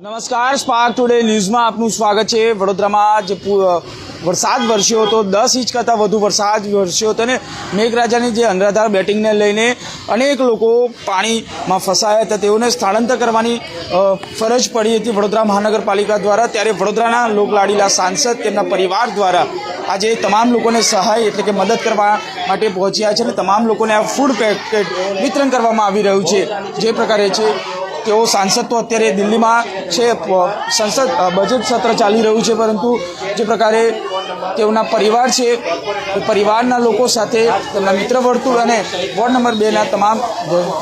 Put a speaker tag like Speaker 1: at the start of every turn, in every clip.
Speaker 1: નમસ્કાર spark today ન્યૂઝમાં આપનું સ્વાગત છે. વડોદરામાં જે વરસાદ વરસ્યો હતો, દસ ઇંચ કરતાં વધુ વરસાદ વરસ્યો હતો અને મેઘરાજાની જે અનરાધાર બેટિંગને લઈને અનેક લોકો પાણીમાં ફસાયા હતા. તેઓને સ્થળાંતર કરવાની ફરજ પડી હતી વડોદરા મહાનગરપાલિકા દ્વારા. ત્યારે વડોદરાના લોકલાડીલા સાંસદ તેમના પરિવાર દ્વારા આજે તમામ લોકોને સહાય એટલે કે મદદ કરવા માટે પહોંચ્યા છે અને તમામ લોકોને આ ફૂડ પેકેટ વિતરણ કરવામાં આવી રહ્યું છે. જે પ્રકારે છે તેઓ સાંસદ તો અત્યારે દિલ્હીમાં છે સંસદ બજેટ સત્ર ચાલી રહ્યું છે, પરંતુ જે પ્રકારે તેઓના પરિવાર છે પરિવારના લોકો સાથે તેમના મિત્ર વર્તુળ અને વોર્ડ નંબર બેના તમામ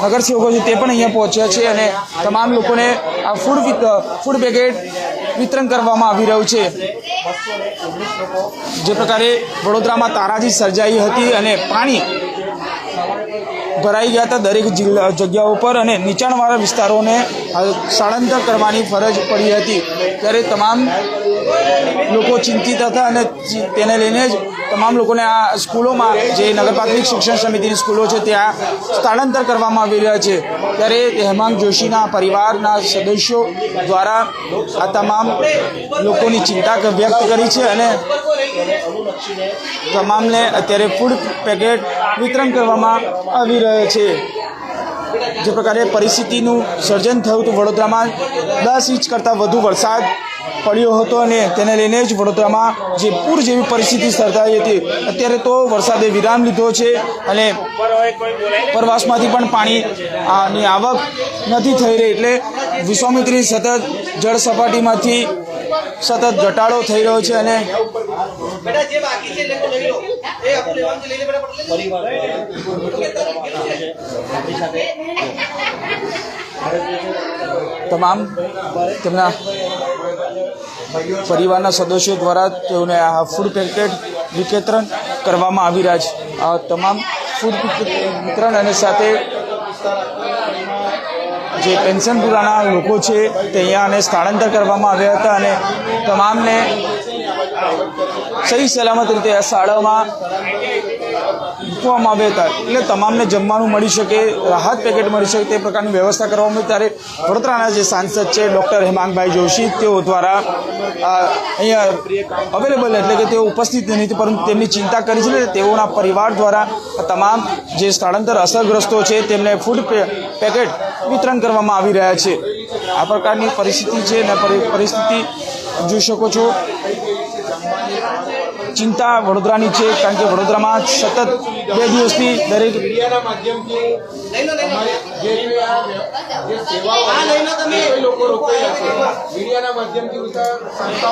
Speaker 1: નગરસેવકો છે તે પણ અહીંયા પહોંચ્યા છે અને તમામ લોકોને આ ફૂડ ફૂડ પેકેટ વિતરણ કરવામાં આવી રહ્યું છે. જે પ્રકારે વડોદરામાં તારાજી સર્જાઈ હતી અને પાણી ભરાઈ ગયા હતા દરેક જિલ્લા જગ્યાઓ પર અને નીચાણવાળા વિસ્તારોને સ્થળાંતર કરવાની ફરજ પડી હતી. ત્યારે તમામ લોકો ચિંતિત હતા અને તેને લઈને જ તમામ લોકોને આ સ્કૂલોમાં જે નગર પ્રાથમિક શિક્ષણ સમિતિની સ્કૂલો છે ત્યાં સ્થળાંતર કરવામાં આવી રહ્યા છે. ત્યારે હેમાંગ જોશીના પરિવારના સદસ્યો દ્વારા આ તમામ લોકોની ચિંતા વ્યક્ત કરી છે અને તમામને અત્યારે ફૂડ પેકેટ વિતરણ કરવામાં આવી રહ્યો છે. જે પ્રકારે પરિસ્થિતિનું સર્જન થયું હતું વડોદરામાં. દસ ઇંચ કરતાં વધુ વરસાદ પડ્યો હતો અને તેને લઈને જ વડોદરામાં જે પૂર જેવી પરિસ્થિતિ સર્જાઈ હતી, અત્યારે તો વરસાદે વિરામ લીધો છે અને પ્રવાસમાંથી પણ પાણીની આવક નથી થઈ રહી એટલે વિશ્વામિત્રી સતત જળ સપાટીમાંથી સતત ઘટાડો થઈ રહ્યો છે અને
Speaker 2: બેટા જે બાકી છે લેકો લઈ લો. એ આપણું લેવાનું છે લઈ લે બેટા પટેલ
Speaker 1: તમામ તેમના પરિવારના સદસ્યો દ્વારા તેઓને આ ફૂડ પેકેટ વિતરણ કરવામાં આવી રહ્યા છે. આ તમામ ફૂડ વિતરણ અને સાથે જે પેન્શન પુરાના લોકો છે તે અહીંયા અને સ્થળાંતર કરવામાં આવ્યા હતા અને તમામને સહી સલામત રીતે આ શાળામાં મૂકવામાં આવ્યા હતા એટલે તમામને જમવાનું મળી શકે, રાહત પેકેટ મળી શકે તે પ્રકારની વ્યવસ્થા કરવામાં આવી ત્યારે વડોદરાના જે સાંસદ છે ડૉક્ટર હેમાંગભાઈ જોશી, તેઓ દ્વારા અહીંયા અવેલેબલ એટલે કે તેઓ ઉપસ્થિત નથી પરંતુ તેમની ચિંતા કરી છે તેઓના પરિવાર દ્વારા તમામ જે સ્થળાંતર અસરગ્રસ્તો છે તેમને ફૂડ પેકેટ વિતરણ કરવામાં આવી રહ્યા છે. આ પ્રકારની પરિસ્થિતિ છે અને પરિસ્થિતિ જોઈ શકો છો. ચિંતા વડોદરાની છે, કારણ કે વડોદરામાં સતત બે દિવસથી દરેક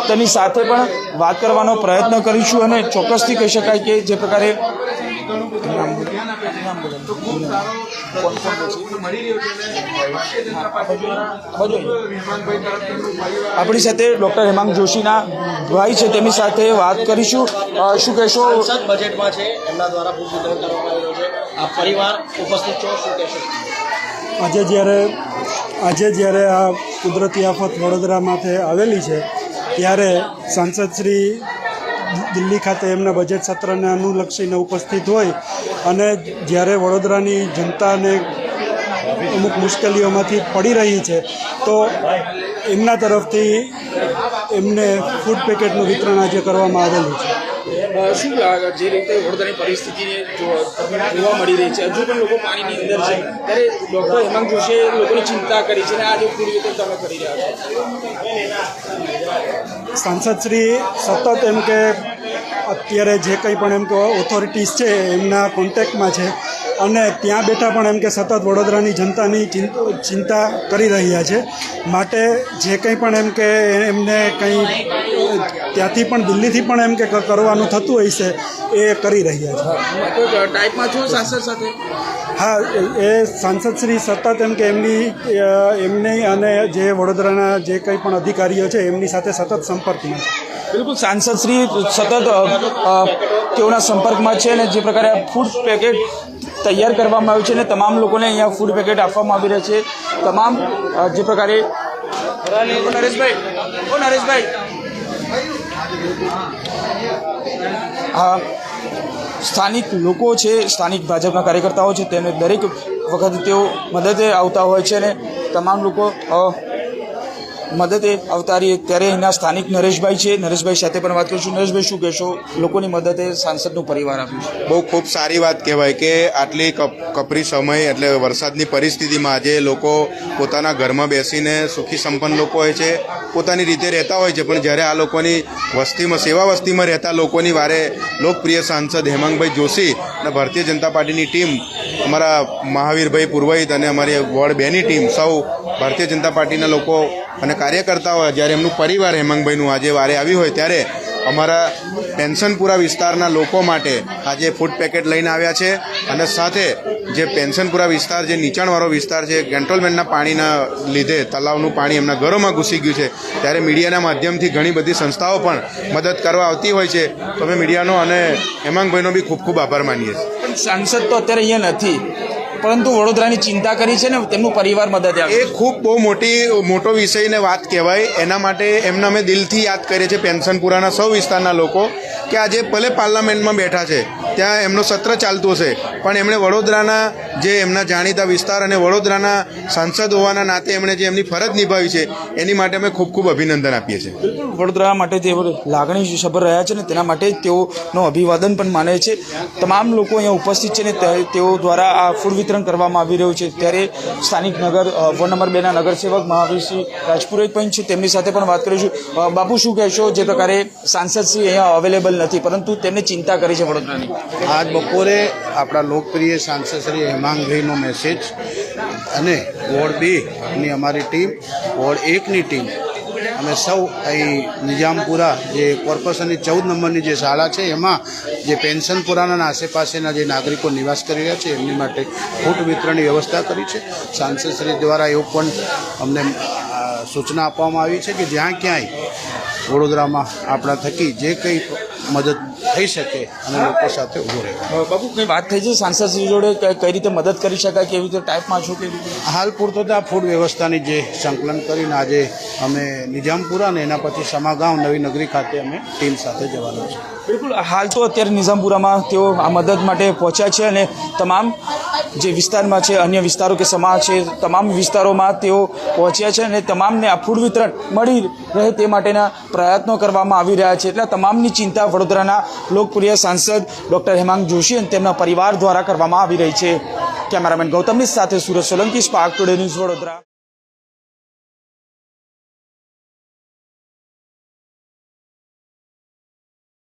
Speaker 1: તેની સાથે પણ વાત કરવાનો પ્રયત્ન કરીશું અને ચોક્કસથી કહી શકાય કે જે પ્રકારે
Speaker 3: ઘણું બધું ધ્યાન આપે છે તો ખૂબ સારો મળી રહ્યો છે અને ભારતીય જનતા પાર્ટી દ્વારા વિમાનભાઈ તરફથી એમનું પરિવાર
Speaker 1: આપણી સાથે ડૉક્ટર હેમાંગ જોશીના ભાઈ છે તેમની સાથે વાત કરીશું. શું કહેશો?
Speaker 4: સંસદ બજેટમાં છે એમના દ્વારા ભૂખ વિતરણ કરવામાં આવ્યું છે. આ પરિવાર ઉપસ્થિત છો શું કહેશો?
Speaker 5: આજે જ્યારે આજે જ્યારે આ કુદરતી આફત વડોદરામાંથી આવેલી છે ત્યારે સાંસદ શ્રી દિલ્હી ખાતે એમના બજેટ સત્રને અનુલક્ષીને ઉપસ્થિત હોય અને જ્યારે વડોદરાની જનતાને અમુક મુશ્કેલીઓમાંથી પડી રહી છે, તો એમના તરફથી એમને ફૂડ પેકેટનું વિતરણ આજે કરવામાં આવેલું છે.
Speaker 1: શું જે રીતે વડોદરાની પરિસ્થિતિ જોવા મળી રહી છે, હજુ પણ લોકો પાણીની અંદર છે, ત્યારે ડૉક્ટર હેમાંગ જોશીએ લોકોની ચિંતા કરી છે અને આજે પૂરી રીતે તમે કરી રહ્યા છો?
Speaker 5: સાંસદશ્રી સતત એમ કે અત્યારે જે કંઈ પણ એમ કે ઓથોરિટીઝ છે એમના કોન્ટેક્ટમાં છે. અને ત્યાં બેઠા પણ એમ કે સતત વડોદરાની જનતાની ચિંત- ચિંતા કરી રહ્યા છે. માટે જે કંઈ પણ એમ કે એમને કંઈ ત્યાંથી પણ દિલ્હીથી પણ એમ કે કરવાનું થતું હોય છે એ કરી રહ્યા છે.
Speaker 1: ટાઈપમાં છો સાંસદ સાથે?
Speaker 5: હા એ- સાંસદશ્રી સતત એમ કે એમની એમની અને જે વડોદરાના જે કંઈ પણ અધિકારીઓ છે એમની સાથે સતત સંપર્કમાં છે.
Speaker 1: બિલકુલ સાંસદ શ્રી સતત તેઓના સંપર્કમાં છે અને જે પ્રકારે આ ફૂડ પેકેટ તૈયાર કરવામાં આવ્યું છે અને તમામ લોકોને અહીંયા ફૂડ પેકેટ આપવામાં આવી રહ્યા છે. તમામ જે પ્રકારે નરેશભાઈ. ઓ, નરેશભાઈ. આ સ્થાનિક લોકો છે, સ્થાનિક ભાજપના કાર્યકર્તાઓ છે તેને દરેક વખત તેઓ મદદે આવતા હોય છે અને તમામ લોકો મદદે અવતારીએ ત્યારે એના સ્થાનિક નરેશભાઈ છે. નરેશભાઈ સાથે પણ વાત કરીશું. નરેશભાઈ, શું કહેશો? લોકોની મદદે સાંસદનું પરિવાર આપ્યું
Speaker 6: બહુ ખૂબ સારી વાત કહેવાય કે આટલી કપ, કપરી સમય એટલે વરસાદની પરિસ્થિતિમાં આજે લોકો પોતાના ઘરમાં બેસીને સુખી સંપન્ન લોકો હોય છે. પોતાની રીતે રહેતા હોય છે. પણ જ્યારે આ લોકોની વસ્તીમાં સેવા વસ્તીમાં રહેતા લોકોની વારે લોકપ્રિય સાંસદ હેમાંગભાઈ જોશી અને ભારતીય જનતા પાર્ટીની ટીમ, અમારા મહાવીરભાઈ પુરોહિત અને અમારી વોર્ડ બેની ટીમ સૌ ભારતીય જનતા પાર્ટીના લોકો અને કાર્યકર્તાઓ જ્યારે એમનું પરિવાર હેમંગભાઈનું આજે વારે આવ્યું હોય ત્યારે અમારા પેન્શનપુરા વિસ્તારના લોકો માટે આજે ફૂડ પેકેટ લઈને આવ્યા છે અને સાથે જે પેન્શનપુરા વિસ્તાર, જે નીચાણવાળો વિસ્તાર છે કેન્ટોનમેન્ટના પાણીના લીધે તલાવનું પાણી એમના ઘરોમાં ઘૂસી ગયું છે, ત્યારે મીડિયાના માધ્યમથી ઘણી બધી સંસ્થાઓ પણ મદદ કરવા આવતી હોય છે. તો અમે મીડિયાનો અને હેમાંગભાઈનો બી ખૂબ ખૂબ આભાર માનીએ છીએ.
Speaker 1: સાંસદ તો અત્યારે અહીંયા નથી. પરંતુ વડોદરાની ચિંતા કરી છે ને તેમનું પરિવાર મદદ
Speaker 6: એ
Speaker 1: આવ્યું
Speaker 6: ખૂબ બહુ મોટી મોટો વિષયને વાત કહેવાય. એના માટે એમને અમે દિલથી યાદ કરીએ છીએ પેન્શનપુરાના સૌ વિસ્તારના લોકો કે આજે ભલે પાર્લામેન્ટમાં બેઠા છે ત્યાં એમનું સત્ર ચાલતું હશે. પણ એમણે વડોદરાના જે એમના જાણીતા વિસ્તાર અને વડોદરાના સાંસદ હોવાના નાતે એમણે જે એમની ફરજ નિભાવી છે, એની માટે અમે ખૂબ ખૂબ અભિનંદન આપીએ છીએ.
Speaker 1: વડોદરા માટે તેઓ લાગણી સભર રહ્યા છે ને તેના માટે તેઓનો અભિવાદન પણ માને છે. તમામ લોકો અહીંયા ઉપસ્થિત છે ને તેઓ દ્વારા આ ફૂડ વિતરણ કરવામાં આવી રહ્યું છે. ત્યારે સ્થાનિક નગર વોર્ડ નંબર બેના નગરસેવક મહાવીરસિંહ રાજપુરોહિત પણ છે. તેમની સાથે પણ વાત કરીશું. બાપુ શું કહેશો? જે પ્રકારે સાંસદશ્રી અહીંયા અવેલેબલ નથી, પરંતુ તેમને ચિંતા કરી છે વડોદરાની.
Speaker 7: આજ બપોરે આપણા લોકપ્રિય સાંસદ શ્રી હેમાંગભાઈનો મેસેજ અને વોર્ડ બેની અમારી ટીમ, વોર્ડ એકની ટીમ, અમે સૌ અહીં નિજામપુરા જે કોર્પોરેશનની ચૌદ નંબરની જે શાળા છે, એમાં જે પેન્શનપુરાના આસેપાસેના જે નાગરિકો નિવાસ કરી રહ્યા છે, એમની માટે ફૂટ વિતરણની વ્યવસ્થા કરી છે. સાંસદશ્રી દ્વારા એવું પણ અમને સૂચના આપવામાં આવી છે કે જ્યાં ક્યાંય વડોદરામાં આપણા થકી જે કંઈ મદદ થઈ શકે અને લોકો સાથે ઊભો રહે
Speaker 1: બાબુ કંઈ વાત થઈ છે? સાંસદશ્રી જોડે કઈ કઈ રીતે મદદ કરી શકાય કેવી રીતે ટાઈપમાં છો કે
Speaker 7: હાલ પૂરતો તો આ ફૂડ વ્યવસ્થાની જે સંકલન કરીને આજે અમે નિઝામપુરા ને એના પછી સમાગામ નવી નગરી ખાતે અમે ટીમ સાથે જવાના છે
Speaker 1: બિલકુલ. હાલ તો અત્યારે નિઝામપુરામાં તેઓ આ મદદ માટે પહોંચ્યા છે અને તમામ જે વિસ્તારમાં છે, અન્ય વિસ્તારો કે સમાજ છે, તમામ વિસ્તારોમાં તેઓ પહોંચ્યા છે અને તમામને આ ફૂડ વિતરણ મળી રહે તે માટેના પ્રયત્નો કરવામાં આવી રહ્યા છે. એટલે તમામની ચિંતા વડોદરાના લોકપ્રિય સાંસદ ડૉક્ટર હેમાંગ જોશી અને તેમના પરિવાર દ્વારા કરવામાં આવી રહી છે. કેમેરામેન ગૌતમની સાથે Surat Solanki, Spark Today News Vadodara.